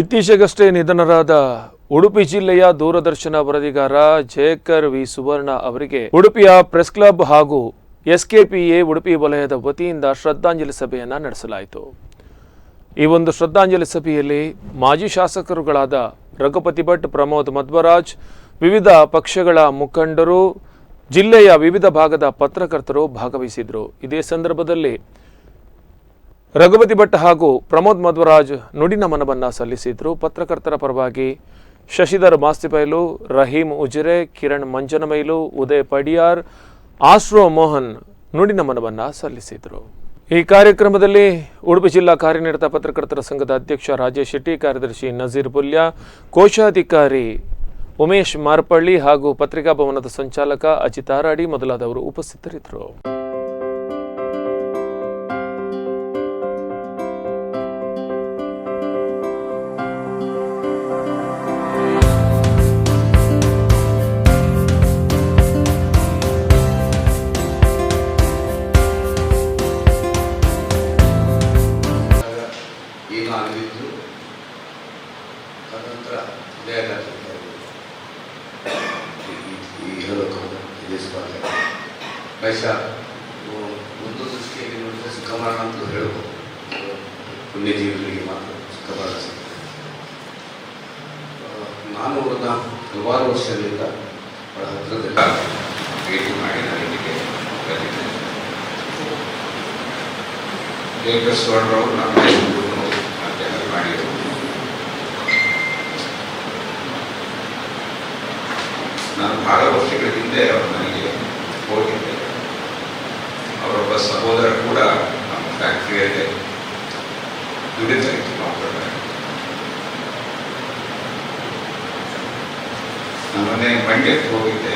ಇತ್ತೀಚೆಗಷ್ಟೇ ನಿಧನರಾದ ಉಡುಪಿ ಜಿಲ್ಲೆಯ ದೂರದರ್ಶನ ವರದಿಗಾರ ಜಯಕರ್ ವಿ. ಸುವರ್ಣ ಅವರಿಗೆ ಉಡುಪಿಯ ಪ್ರೆಸ್ ಕ್ಲಬ್ ಹಾಗೂ ಎಸ್ಕೆಪಿಎ ಉಡುಪಿ ವಲಯದ ವತಿಯಿಂದ ಶ್ರದ್ಧಾಂಜಲಿ ಸಭೆಯನ್ನು ನಡೆಸಲಾಯಿತು. ಈ ಒಂದು ಶ್ರದ್ಧಾಂಜಲಿ ಸಭೆಯಲ್ಲಿ ಮಾಜಿ ಶಾಸಕರುಗಳಾದ ರಘುಪತಿ ಭಟ್, ಪ್ರಮೋದ್ ಮಧ್ವರಾಜ್ ವಿವಿಧ ಪಕ್ಷಗಳ ಮುಖಂಡರು, ಜಿಲ್ಲೆಯ ವಿವಿಧ ಭಾಗದ ಪತ್ರಕರ್ತರು ಭಾಗವಹಿಸಿದರು. ಇದೇ ಸಂದರ್ಭದಲ್ಲಿ ರಘುಪತಿ ಭಟ್ ಹಾಗೂ ಪ್ರಮೋದ್ ಮಧ್ವರಾಜ್ ನುಡಿ ನಮನವನ್ನು ಸಲ್ಲಿಸಿದ್ರು. ಪತ್ರಕರ್ತರ ಪರವಾಗಿ ಶಶಿಧರ್ ಮಾಸ್ತಿಪೈಲು, ರಹೀಂ ಉಜಿರೆ, ಕಿರಣ್ ಮಂಜನಮೈಲು, ಉದಯ್ ಪಡಿಯಾರ್, ಆಶ್ರೋ ಮೋಹನ್ ನುಡಿ ನಮನವನ್ನು ಸಲ್ಲಿಸಿದರು. ಈ ಕಾರ್ಯಕ್ರಮದಲ್ಲಿ ಉಡುಪಿ ಜಿಲ್ಲಾ ಕಾರ್ಯನಿರತ ಪತ್ರಕರ್ತರ ಸಂಘದ ಅಧ್ಯಕ್ಷ ರಾಜೇಶ್ ಶೆಟ್ಟಿ, ಕಾರ್ಯದರ್ಶಿ ನಜೀರ್ ಪುಲ್ಯ, ಕೋಶಾಧಿಕಾರಿ ಉಮೇಶ್ ಮಾರ್ಪಳ್ಳಿ ಹಾಗೂ ಪತ್ರಿಕಾ ಭವನದ ಸಂಚಾಲಕ ಅಜಿತ್ ಆರಾಡಿ ಮೊದಲಾದವರು ಉಪಸ್ಥಿತರಿದ್ದರು. ತದನಂತರ ಹೃದಯಾಘಾತದಿಂದ ಈ ಇಹಲೋಕವನ್ನು ತ್ಯಜಿಸಬಾರದು ಬಹುಶಃ ಒಂದು ದೃಷ್ಟಿಯಲ್ಲಿ ನೋಡಿದರೆ ಸುಖಮರಣ ಅಂತ ಹೇಳ್ಬೋದು ಪುಣ್ಯಜೀವಿಗಳಿಗೆ ಮಾತ್ರ ಸುಖಮರಣ ಸಿಗ್ತದೆ ಆ, ನಾನು ಅವ್ರನ್ನ ಹಲವಾರು ವರ್ಷಗಳಿಂದ ಬಹಳ ಹತ್ತಿರದಲ್ಲಿ ಭೇಟಿ ಮಾಡಿ ನಾನು ಇಲ್ಲಿಗೆ ಬಂದಿದ್ದೇನೆ ಜಯಕರ್ ಸುವರ್ಣರವರು ನಮ್ಮ ನಾನು ಬಹಳ ವರ್ಷಗಳ ಹಿಂದೆ ಅವರು ನನಗೆ ಹೋಗಿದ್ದೆ. ಅವರೊಬ್ಬ ಸಹೋದರ ಕೂಡ ನಮ್ಮ ಫ್ಯಾಕ್ಟ್ರಿಯಲ್ಲಿ ದುಡಿತಾ ಇತ್ತು ನಾನು ಮೊನ್ನೆ ಮಂಡ್ಯಕ್ಕೆ ಹೋಗಿದ್ದೆ.